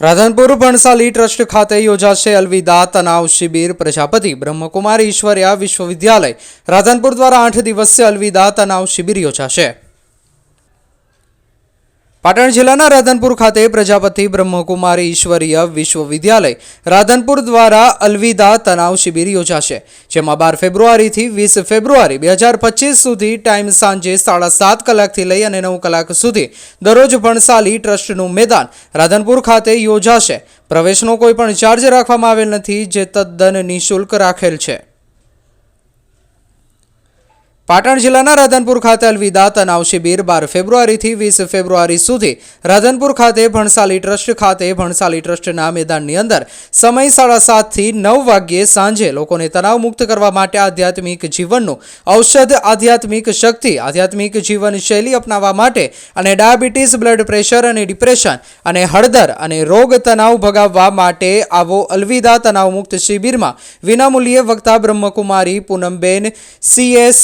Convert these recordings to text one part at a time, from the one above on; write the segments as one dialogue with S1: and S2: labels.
S1: Radhanpur Bhansali trust ખાતે યોજાશે અલવિદા તનાવ શિબિર. પ્રજાપતિ બ્રહ્મકુમારી ઈશ્વર્યા વિશ્વવિદ્યાલય. રાધનપુર દ્વારા આઠ દિવસીય અલવિદા તનાવ શિબિર યોજાશે. પાટણ જિલ્લાના રાધનપુર ખાતે પ્રજાપતિ બ્રહ્મકુમારી ઈશ્વરીય વિશ્વવિદ્યાલય રાધનપુર દ્વારા અલવિદા તનાવ શિબિર યોજાશે, જેમાં બાર ફેબ્રુઆરીથી વીસ ફેબ્રુઆરી બે હજાર પચીસ સુધી ટાઈમ સાંજે સાડા સાત કલાકથી લઈ અને નવ કલાક સુધી દરરોજ ભણસાલી ટ્રસ્ટનું મેદાન રાધનપુર ખાતે યોજાશે. પ્રવેશનો કોઈ પણ ચાર્જ રાખવામાં આવેલ નથી, જે તદ્દન નિઃશુલ્ક રાખેલ છે. પાટણ જિલ્લાના રાધનપુર ખાતે અલવિદા તનાવ શિબિર બાર ફેબ્રુઆરીથી વીસ ફેબ્રુઆરી સુધી. રાધનપુર ખાતે ભણસાલી ટ્રસ્ટ ખાતે ભણસાલી ટ્રસ્ટના મેદાનની અંદર સમય સાડા સાતથી નવ વાગ્યે સાંજે લોકોને તણાવ મુક્ત કરવા માટે આધ્યાત્મિક જીવનનું ઔષધ, આધ્યાત્મિક શક્તિ, આધ્યાત્મિક જીવનશૈલી અપનાવવા માટે અને ડાયાબિટીસ, બ્લડ પ્રેશર અને ડિપ્રેશન અને હળદર અને રોગ તણાવ ભગાવવા માટે આવો અલવિદા તણાવ મુક્ત શિબિરમાં વિનામૂલ્યે વક્તા બ્રહ્મકુમારી પૂનમબેન સીએસ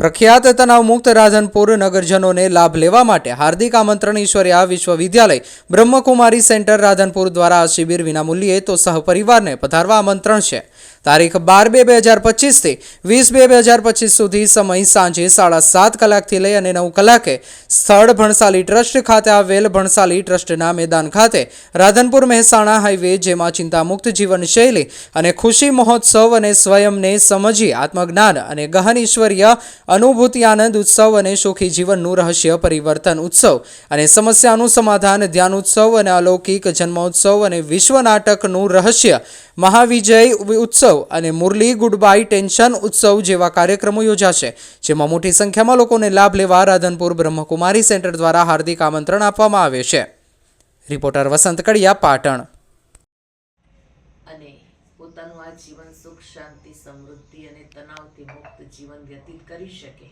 S1: પ્રખ્યાત તણાવ મુક્ત રાધનપુર નગરજનોને લાભ લેવા માટે હાર્દિક આમંત્રણ ઈશ્વર્યા વિશ્વવિદ્યાલય બ્રહ્મકુમારી સેન્ટર રાધનપુર દ્વારા આ શિબિર વિનામૂલ્યે તો સહપરિવારને પધારવા આમંત્રણ છે. તારીખ બાર બે બે હજાર પચીસથી વીસ બે બે હજાર પચીસ સુધી સમય સાંજે સાડા સાત કલાકથી લઈ અને નવ કલાકે સ્થળ ભણસાલી ટ્રસ્ટ ખાતે આવેલ ભણસાલી ટ્રસ્ટના મેદાન ખાતે રાધનપુર મહેસાણા હાઈવે જેમાં ચિંતામુક્ત જીવનશૈલી અને ખુશી મહોત્સવ અને સ્વયંને સમજી આત્મજ્ઞાન અને ગહન ઈશ્વરીય અનુભૂતિ, આનંદ ઉત્સવ અને સુખી જીવનનું રહસ્ય પરિવર્તન ઉત્સવ અને સમસ્યાનું સમાધાન, ધ્યાન ઉત્સવ અને અલૌકિક જન્મોત્સવ અને વિશ્વ નાટકનું રહસ્ય મહાવિજય ઉત્સવ અને મુરલી ગુડ બાય ટેન્શન ઉત્સવ જેવા કાર્યક્રમો યોજાશે, જેમાં મોટી સંખ્યામાં લોકોને લાભ લેવા રાધનપુર બ્રહ્મકુમારી સેન્ટર દ્વારા હાર્દિક આમંત્રણ આપવામાં આવે છે. રિપોર્ટર વસંત કડિયા, પાટણ.
S2: પોતાનું આ જીવન સુખ, શાંતિ, સમૃદ્ધિ અને તણાવથી મુક્ત જીવન વ્યતીત કરી શકે.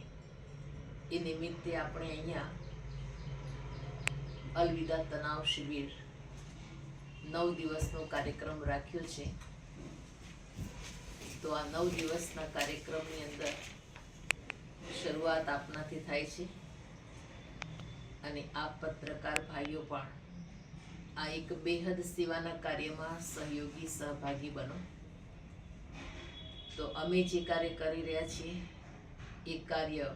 S2: એ નિમિત્તે આપણે અહીંયા અલવિદા તણાવ શિબિર નવ દિવસનો કાર્યક્રમ રાખ્યો છે. તો આ નવ દિવસના કાર્યક્રમની અંદર શરૂઆત આપનાથી થાય છે. અને આપ પત્રકાર ભાઈઓ પણ આ એક બેહદ સેવાના કાર્યમાં સહયોગી, સહભાગી બનો. તો અમે જે કાર્ય કરી રહ્યા છીએ, એ કાર્ય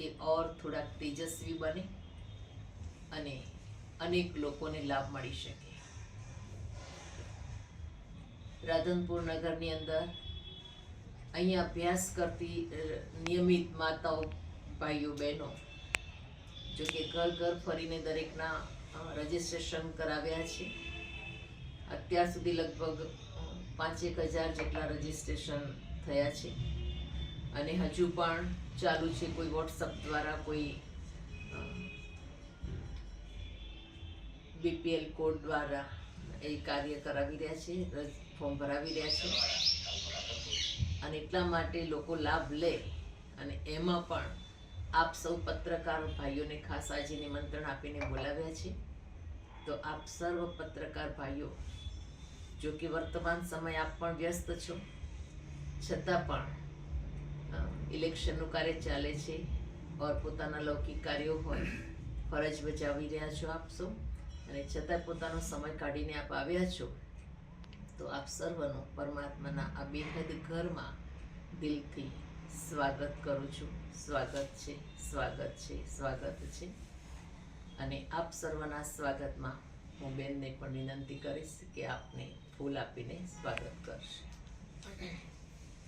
S2: એ ઓર થોડાક તેજસ્વી બને અને અનેક લોકોને લાભ મળી શકે. રાધનપુર નગરની અંદર અહીંયા અભ્યાસ કરતી નિયમિત માતાઓ, ભાઈઓ, બહેનો, જો કે ઘર ઘર ફરીને દરેકના રજિસ્ટ્રેશન કરાવ્યા છે. અત્યાર સુધી લગભગ પાંચેક હજાર જેટલા રજિસ્ટ્રેશન થયા છે. અને હજુ પણ ચાલુ છે કોઈ વોટ્સઅપ દ્વારા કોઈ બીપીએલ કોડ દ્વારા. એ કાર્ય કરાવી રહ્યા છે ફોર્મ ભરાવી રહ્યા છે. અને એટલા માટે લોકો લાભ લે અને એમાં પણ આપ સૌ પત્રકાર ભાઈઓને ખાસ આજે નિમંત્રણ આપીને બોલાવ્યા છે. તો આપ સર્વ પત્રકાર ભાઈઓ, જો કે વર્તમાન સમય આપ પણ વ્યસ્ત છો, છતાં પણ ઇલેક્શનનું કાર્ય ચાલે છે, ઓર પોતાના લૌકિક કાર્યો હોય, ફરજ બજાવી રહ્યા છો આપ સૌ. અને છતાં પોતાનો સમય કાઢીને આપ આવ્યા છો, તો આપ સર્વનું પરમાત્માના આ બેહદ ઘરમાં દિલથી સ્વાગત કરું છું. સ્વાગત છે સ્વાગત છે સ્વાગત છે. અને આપ સર્વના સ્વાગતમાં હું બેનને પણ વિનંતી કરીશ કે આપને ફૂલ આપીને સ્વાગત કરશે.